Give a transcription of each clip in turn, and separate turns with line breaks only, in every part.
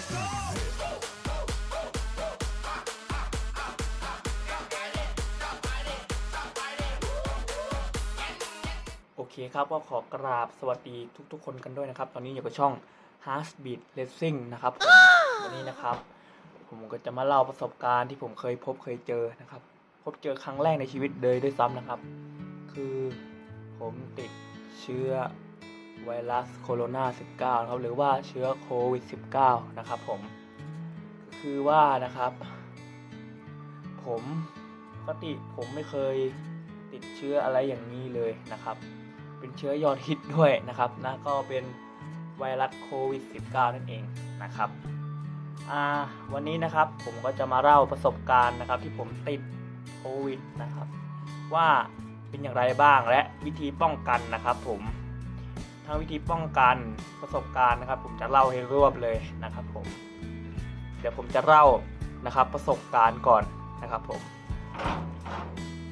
โอเคครับก็ขอกราบสวัสดีทุกๆ คนกันด้วยนะครับ ตอนนี้อยู่กับช่อง Heartbeat Racing นะครับผมวันนี้นะครับ ผมก็จะมาเล่าประสบการณ์ที่ผมเคยพบเคยเจอนะครับ พบเจอครั้งแรกในชีวิตเลยด้วยซ้ำนะครับ คือผมติดเชื้อ ไวรัสโคโรนา19นะครับหรือว่าเชื้อโควิด 19 นะครับผม คือว่านะครับ ผมปกติผมไม่เคยติดเชื้ออะไรอย่างนี้เลยนะครับ เป็นเชื้อยอดฮิตด้วยนะครับนะก็เป็นไวรัสโควิด -19 นั่นเองนะครับวันนี้นะครับผมก็จะมาเล่าประสบการณ์นะครับ ที่ผมติดโควิดนะครับ ว่าเป็นอย่างไรบ้างและวิธีป้องกันนะครับผม ทั้งวิธีป้องกันประสบการณ์นะครับ ผมจะเล่าให้รวบเลยนะครับผม เดี๋ยวผมจะเล่านะครับประสบการณ์ก่อนนะครับผม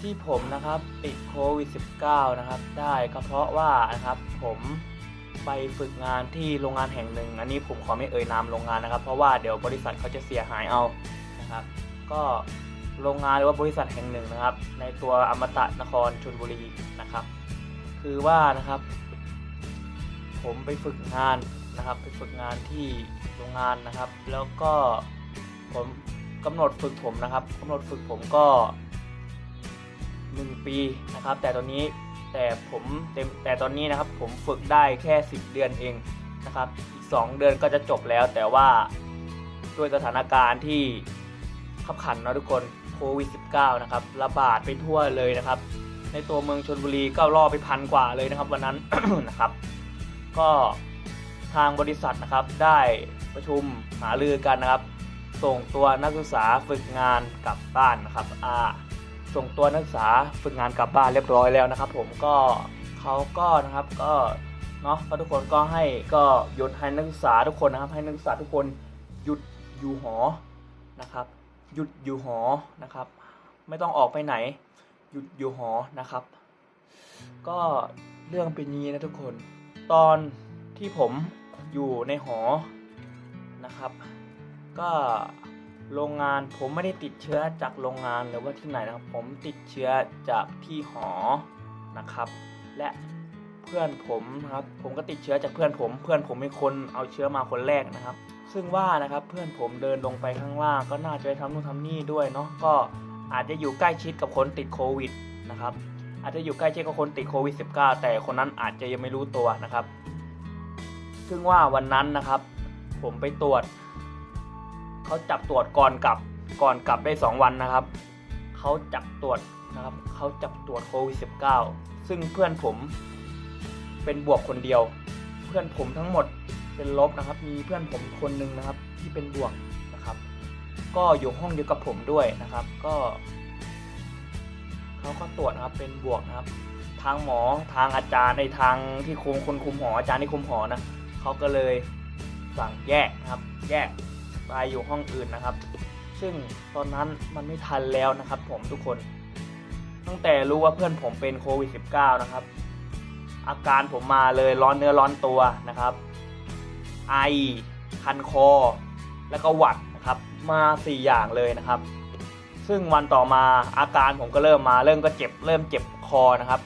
ที่ผมนะครับติดโควิด -19 นะครับ ได้ก็เพราะว่านะครับผมไปฝึกงานที่โรงงานแห่งหนึ่ง อันนี้ผมขอไม่เอ่ยนามโรงงานนะครับ เพราะว่าเดี๋ยวบริษัทเขาจะเสียหายเอานะครับ ก็โรงงานหรือว่าบริษัทแห่งหนึ่งนะครับ ในตัวอมตะนครชลบุรีนะครับ คือว่านะครับ ผมไปฝึกงานนะครับ ไปฝึกงานที่โรงงานนะครับ แล้วก็ผมกำหนดฝึกผมนะครับกำหนดฝึกผมก็ 1 ปีนะครับ แต่ตอนนี้แต่ผมเต็มแต่ตอนนี้นะครับผมฝึกได้แค่ 10 เดือนเองนะครับอีก2เดือนก็จะจบแล้ว แต่ว่าด้วยสถานการณ์ที่ขับขันนะทุกคนโควิด -19 นะครับระบาดไปทั่วเลยนะครับ ในตัวเมืองชนบุรีก็ล่อไปพันกว่าเลยนะครับ วันนั้นนะครับ ก็ทางบริษัทนะครับได้ประชุมหารือกันนะครับ ส่งตัวนักศึกษาฝึกงานกลับบ้านนะครับอ่าส่งตัวนักศึกษาฝึกงานกลับบ้านเรียบร้อยแล้วนะครับ ผมก็เขาก็นะครับก็เนาะก็ทุกคนก็ให้ก็หยุดให้นักศึกษาทุกคนนะครับ ให้นักศึกษาทุกคนหยุดอยู่หอนะครับ หยุดอยู่หอนะครับ ไม่ต้องออกไปไหน หยุดอยู่หอนะครับ ก็เรื่องเป็นนี้นะทุกคน ตอนที่ผมอยู่ในหอนะครับ ก็โรงงานผมไม่ได้ติดเชื้อจากโรงงานหรือว่าที่ไหนนะครับ ผมติดเชื้อจากที่หอนะครับ และเพื่อนผมนะครับ ผมก็ติดเชื้อจากเพื่อนผม เพื่อนผมเป็นคนเอาเชื้อมาคนแรกนะครับ ซึ่งว่านะครับเพื่อนผมเดินลงไปข้างล่าง ก็น่าจะไปทำนู่นทำนี่ด้วยเนาะก็อาจจะอยู่ใกล้ชิดกับคนติดโควิดนะครับ อาจจะอยู่ใกล้ชิดกับคนติดโควิด -19 แต่คนนั้นอาจจะยังไม่รู้ตัวนะครับ ซึ่งว่าวันนั้นนะครับ ผมไปตรวจ เขาจับตรวจก่อนกลับก่อนกลับได้ 2 วันนะครับ เขาจับตรวจนะครับ เขาจับตรวจโควิด -19 ซึ่งเพื่อนผมเป็นบวกคนเดียว เพื่อนผมทั้งหมดเป็นลบนะครับ มีเพื่อนผมคนหนึ่งนะครับ ที่เป็นบวกนะครับ ก็อยู่ห้องเดียวกับผมด้วยนะครับ ก็ เขาก็ตรวจนะครับเป็นบวกนะครับ ทางหมอทางอาจารย์ในทางที่คุมคนคุมหออาจารย์ที่คุมหอนะเขาก็เลยสั่งแยกนะครับ แยกไปอยู่ห้องอื่นนะครับ ซึ่งตอนนั้นมันไม่ทันแล้วนะครับ ผมทุกคน ตั้งแต่รู้ว่าเพื่อนผมเป็นโควิด -19 นะครับ อาการผมมาเลยร้อนเนื้อร้อนตัวนะครับ ไอ คันคอ แล้วก็หวัดนะครับ มา 4 อย่างเลยนะครับ ซึ่งวันต่อมาอาการผมก็เริ่มมาเริ่มก็เจ็บเริ่มเจ็บคอนะครับ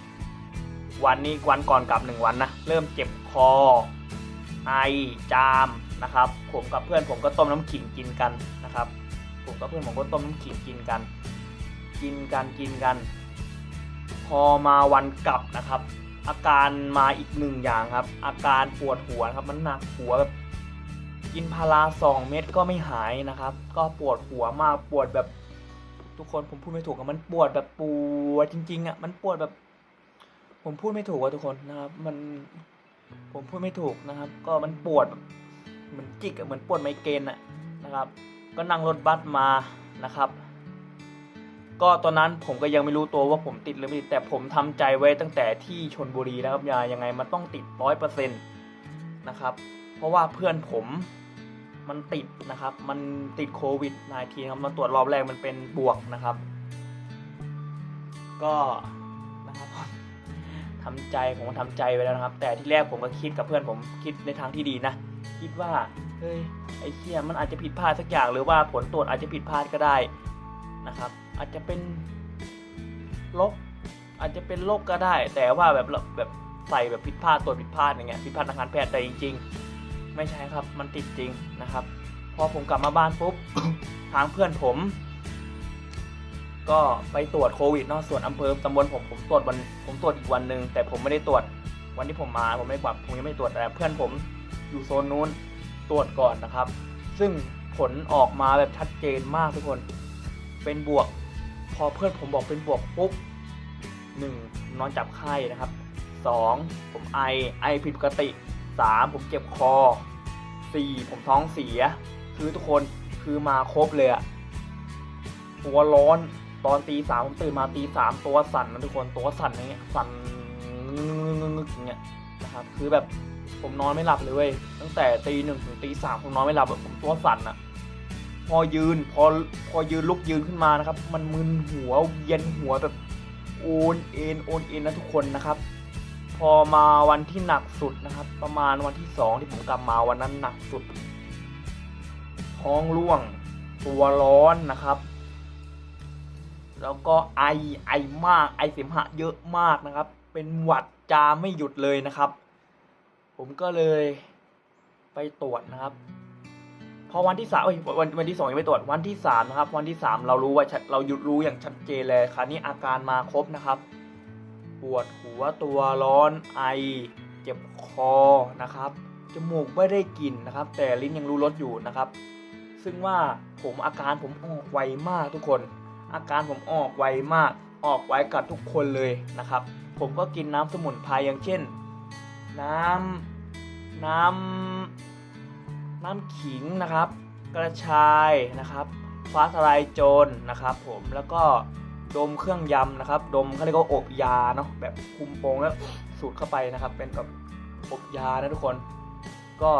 วันนี้วันก่อนกลับหนึ่งวันนะเริ่มเจ็บคอ ไอจามนะครับ ผมกับเพื่อนผมก็ต้มน้ำขิงกินกันนะครับ ผมกับเพื่อนผมก็ต้มน้ำขิงกินกัน กินกันกินกัน พอมาวันกลับนะครับ อาการมาอีกหนึ่งอย่างครับ อาการปวดหัวครับมันหนักหัวแบบกินพาราสองเม็ดก็ไม่หายนะครับ ก็ปวดหัวมากปวดแบบ ทุกคนผมพูดไม่ถูกอะมันปวดแบบปวดจริงๆอะมันปวดแบบ ผมพูดไม่ถูกว่าทุกคนนะครับ มันผมพูดไม่ถูกนะครับ ก็มันปวดแบบเหมือนจิกเหมือนปวดไมเกรนอะนะครับ ก็นั่งรถบัสมานะครับ ก็ตอนนั้นผมก็ยังไม่รู้ตัวว่าผมติดหรือไม่ติดแต่ผมทำใจไว้ตั้งแต่ที่ชนบุรีแล้วครับยายังไงมันต้องติดร้อยเปอร์เซ็นต์นะครับ เพราะว่าเพื่อนผม มันติดนะครับ มันติดโควิด -19 ครับ มาตรวจรอบแรกมันเป็นบวกนะครับ ก็นะครับทำใจผมทำใจไว้แล้วนะครับ แต่ที่แรกผมก็คิดกับเพื่อนผมคิดในทางที่ดีนะ คิดว่าเฮ้ยไอ้เหี้ยมันอาจจะผิดพลาดสักอย่างหรือว่าผลตรวจอาจจะผิดพลาดก็ได้นะครับ อาจจะเป็นลบอาจจะเป็นโรคก็ได้ แต่ว่าแบบแบบใส่แบบผิดพลาดตรวจผิดพลาดอย่างเงี้ยผิดพลาดทางการแพทย์แต่จริง ๆ ไม่ใช่ครับมันติดจริงนะครับ พอผมกลับมาบ้านปุ๊บ ทางเพื่อนผม ก็ไปตรวจโควิดนาะส่วนอำเภอตำบลผมผมตรวจวันผมตรวจอีกวันหนึ่งแต่ผมไม่ได้ตรวจวันที่ผมมาผมไม่กลับผมยังไม่ตรวจแต่เพื่อนผมอยู่โซนนู้นตรวจก่อนนะครับ ซึ่งผลออกมาแบบชัดเจนมากทุกคน เป็นบวก พอเพื่อนผมบอกเป็นบวกปุ๊บหนึ่งนอนจับไข้นะครับสองผมไอไอผิดปกติ สามผมเจ็บคอสี่ผมท้องเสีย คือทุกคนคือมาครบเลยอะตัวร้อนตอนตีสามผมตื่นมาตีสามตัวสั่นนะทุกคนตัวสั่นอย่างเงี้ยสั่นงึกๆอย่างเงี้ยนะครับคือแบบผมนอนไม่หลับเลยเว้ยตั้งแต่ตีหนึ่งถึงตีสามผมนอนไม่หลับแบบผมตัวสั่นอะพอยืนพอพอยืนลุกยืนขึ้นมานะครับ มันมึนหัวเวียนหัวแบบโอนเอ็นโอนเอ็นนะทุกคนนะครับ อมาวันที่หนักสุดนะครับ ประมาณวันที่สองที่ผมกลับมาวันนั้นหนักสุด ท้องร่วง ตัวร้อนนะครับ แล้วก็ไอไอมากไอเสมหะเยอะมากนะครับ เป็นหวัดจามไม่หยุดเลยนะครับ ผมก็เลยไปตรวจนะครับพอวันที่สามวันวันที่สองยังไม่ตรวจวันที่สามนะครับ วันที่สามเรารู้ว่าเราหยุดรู้อย่างชัดเจนเลยคราวนี้อาการมาครบนะครับ ปวดหัวตัวร้อนไอ เจ็บคอนะครับจมูกไม่ได้กลิ่นนะครับ แต่ลิ้นยังรู้รสอยู่นะครับ ซึ่งว่าผมอาการผมออกไวมากทุกคน อาการผมออกไวมาก ออกไวกับทุกคนเลยนะครับ ผมก็กินน้ำสมุนไพรอย่างเช่น น้ำน้ำน้ำขิงนะครับ กระชายนะครับ ฟ้าทลายโจรนะครับ ผมแล้วก็ ดมเครื่องยำนะครับ ดมเขาเรียกว่าอบยาเนาะแบบคุมโปงแล้วสูดเข้าไปนะครับ เป็นแบบอบยานะทุกคน ก็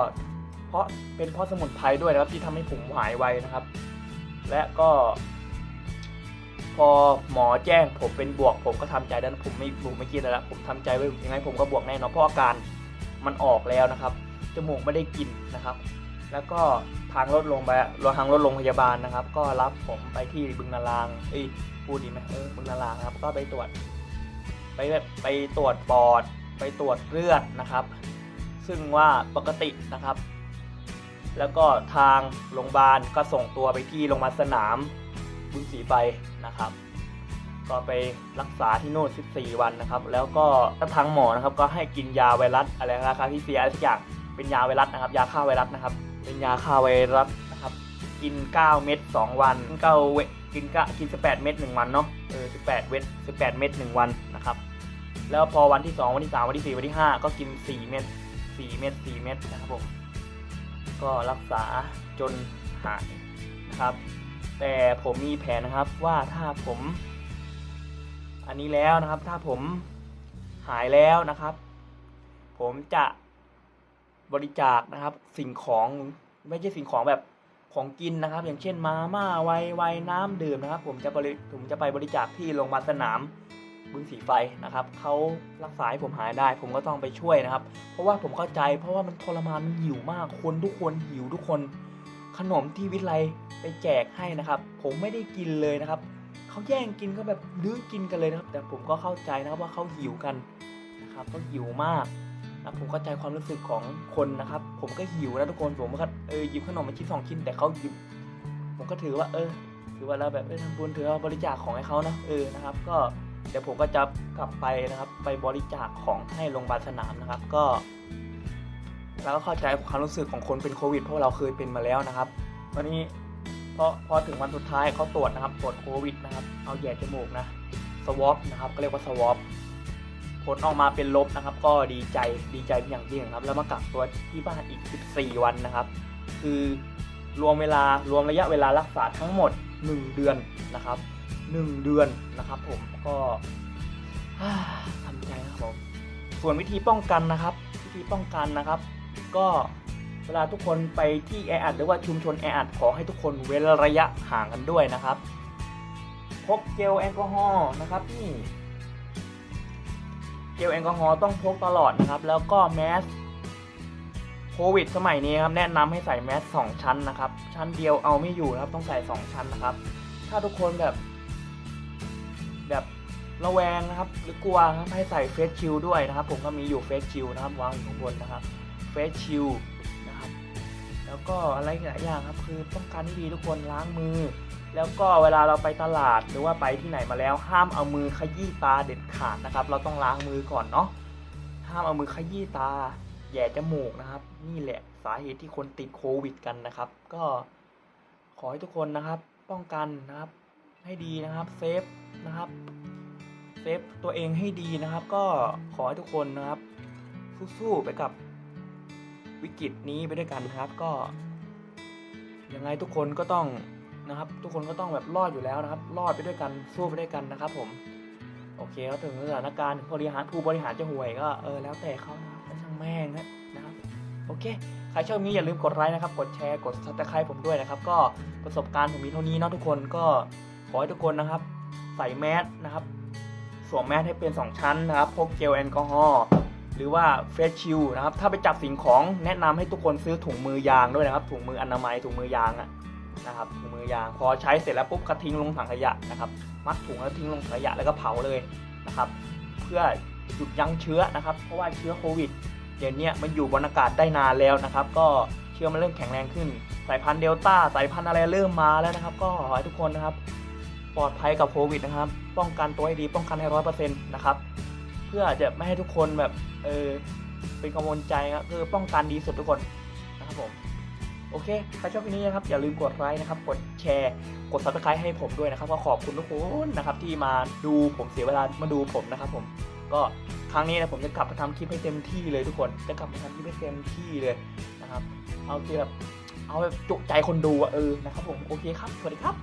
เพราะเป็นเพราะสมุนไพรด้วยนะครับ ที่ทำให้ผมหายไวนะครับ และก็ พอหมอแจ้งผมเป็นบวก ผมก็ทำใจแล้วนะผมไม่ผมไม่คิดแล้วผมทำใจไว้ยังไงผมก็บวกแน่นอนเพราะอาการมันออกแล้วนะครับจมูกไม่ได้กลินนะครับ แล้วก็ทางรถลงไปรถทางรถโรงพยาบาลนะครับ ก็รับผมไปที่บึงนารางเอ้ยพูดดีไหมเออบึงนารางครับ ก็ไปตรวจ ไปไปตรวจปอด ไปตรวจเลือดนะครับ ซึ่งว่าปกตินะครับ แล้วก็ทางโรงพยาบาลก็ส่งตัวไปที่โรงพยาบาลสนามบุญศรีไฟนะครับ ก็ไปรักษาที่โน่น 14 วันนะครับ แล้วก็ทางหมอนะครับก็ให้กินยาไวรัสอะไรราคาที่เสียอะไรสักอย่างเป็นยาไวรัสนะครับ ยาฆ่าไวรัสนะครับ เป็นยาฆ่าไวรัสนะครับ กิน 9 เม็ด2 วัน9เวกิน9กิน 18 เม็ด1วันเนาะเออ18 เม็ด18 เม็ด1วันนะครับ แล้วพอวันที่ 2 วันที่ 3 วันที่ 4 วันที่ 5 ก็กิน 4 เม็ด4 เม็ด4เม็ดนะครับผมก็รักษาจนหายนะครับ แต่ผมมีแผนนะครับว่าถ้าผม อันนี้แล้วนะครับถ้าผมหายแล้วนะครับ ผมจะ บริจาคนะครับ สิ่งของไม่ใช่สิ่งของแบบของกินนะครับ อย่างเช่นมาม่าไวน์ไวน์น้ำดื่มนะครับ ผมจะบริผมจะไปบริจาคที่โรงพยาบาลสนามบึงสีไฟนะครับเขารักษาให้ผมหายได้ ผมก็ต้องไปช่วยนะครับ เพราะว่าผมเข้าใจ เพราะว่ามันทรมานมันหิวมากคนทุกคนหิวทุกคน ขนมที่วิทยาลัยไปแจกให้นะครับ ผมไม่ได้กินเลยนะครับเขาแย่งกินก็แบบลื้อกินกันเลยนะครับ แต่ผมก็เข้าใจนะครับว่าเขาหิวกันนะครับเขาหิวมาก นะผมเข้าใจความรู้สึกของคนนะครับ ผมก็หิวนะทุกคนผมก็เออหยิบขนมมาชิ้นสองชิ้นแต่เขาหยิบผมก็ถือว่า เออถือว่าเราแบบเออทำบุญถือว่าบริจาคของให้เขานะเออนะครับ ก็เดี๋ยวผมก็จะกลับไปนะครับ ไปบริจาคของให้โรงพยาบาลสนามนะครับ ก็เราก็เข้าใจความรู้สึกของคนเป็นโควิดเพราะเราเคยเป็นมาแล้วนะครับวันนี้พอพอถึงวันสุดท้ายเขาตรวจนะครับตรวจโควิดนะครับ เอาแย่จมูกนะสวอปนะครับก็เรียกว่าสวอป ผลออกมาเป็นลบนะครับ ก็ดีใจดีใจเป็นอย่างยิ่งครับ แล้วมากักตัวที่บ้านอีก 14 วันนะครับ คือรวมเวลารวมระยะเวลารักษาทั้งหมด 1 เดือนนะครับ 1 เดือนนะครับ ผมก็ทำใจนะครับผมส่วนวิธีป้องกันนะครับ วิธีป้องกันนะครับ ก็เวลาทุกคนไปที่แออัดหรือว่าชุมชนแออัดขอให้ทุกคนเว้นระยะห่างกันด้วยนะครับพกเจลแอลกอฮอล์นะครับนี่ ลแอลกอฮอล์ต้องพกตลอดนะครับ แล้วก็แมสโควิดสมัยนี้ครับแนะนำให้ใส่แมสสองชั้นนะครับ ชั้นเดียวเอาไม่อยู่นะครับต้องใส่สองชั้นนะครับ ถ้าทุกคนแบบ แบบระแวงนะครับ หรือกลัวครับให้ใส่เฟสชิลด้วยนะครับ ผมก็มีอยู่เฟสชิลนะครับวางอยู่ข้างบนนะครับเฟสชิลนะครับ แล้วก็อะไรหลายอย่างครับ คือป้องกันที่ดีทุกคนล้างมือ แล้วก็เวลาเราไปตลาดหรือว่าไปที่ไหนมาแล้วห้ามเอามือขยี้ตาเด็ดขาดนะครับ เราต้องล้างมือก่อนเนาะห้ามเอามือขยี้ตาแหย่จมูกนะครับ นี่แหละสาเหตุที่คนติดโควิดกันนะครับ ก็ขอให้ทุกคนนะครับ ป้องกันนะครับ ให้ดีนะครับเซฟนะครับเซฟตัวเองให้ดีนะครับ ก็ขอให้ทุกคนนะครับ สู้ๆไปกับวิกฤตนี้ไปด้วยกันนะครับ ก็ยังไงทุกคนก็ต้อง นะครับ ทุกคนก็ต้องแบบรอดอยู่แล้วนะครับ รอดไปด้วยกันสู้ไปด้วยกันนะครับ ผม โอเคเขาถึงสถานการณ์บริหารผู้บริหารจะห่วยก็เออแล้วแต่เขานะครับช่างแม่งนะนะครับโอเคใครชอบนี้อย่าลืมกดไลค์นะครับ กดแชร์กดซับสไครต์ผมด้วยนะครับ ก็ประสบการณ์ผมมีเท่านี้เนาะทุกคนก็ขอให้ทุกคนนะครับ ใส่แมสนะครับสวมแมสให้เป็น 2 ชั้นนะครับพกเจลแอลกอฮอล์หรือว่าเฟสชิลนะครับ ถ้าไปจับสิ่งของแนะนำให้ทุกคนซื้อถุงมือยางด้วยนะครับ ถุงมืออนามัยถุงมือยางอะ นะครับถุงมือยางพอใช้เสร็จแล้วปุ๊บก็ทิ้งลงถังขยะนะครับ มัดถุงแล้วทิ้งลงถังขยะแล้วก็เผาเลยนะครับ เพื่อหยุดยั้งเชื้อนะครับ เพราะว่าเชื้อโควิดเดี๋ยวนี้มันอยู่บนอากาศได้นานแล้วนะครับ ก็เชื้อมันเริ่มแข็งแรงขึ้น สายพันธุ์เดลต้าสายพันธุ์อะไรเริ่มมาแล้วนะครับ ก็ขอให้ทุกคนนะครับ ปลอดภัยกับโควิดนะครับ ป้องกันตัวให้ดีป้องกันให้ร้อยเปอร์เซ็นต์นะครับ เพื่อจะไม่ให้ทุกคนแบบเออเป็นกังวลใจครับคือป้องกันดีสุดทุกคนนะครับผม โอเคถ้าชอบคลิปนี้นะครับอย่าลืมกดไลค์นะครับ กดแชร์ กด subscribe ให้ผมด้วยนะครับ ก็ขอบคุณทุกคนนะครับที่มาดูผมเสียเวลามาดูผมนะครับ ผม ก็ครั้งนี้นะผมจะกลับมาทำคลิปให้เต็มที่เลยทุกคน จะกลับมาทำคลิปให้เต็มที่เลยนะครับ เอาที่แบบ เอาแบบจุใจคนดูอะเออ นะครับผม โอเคครับ สวัสดีครับ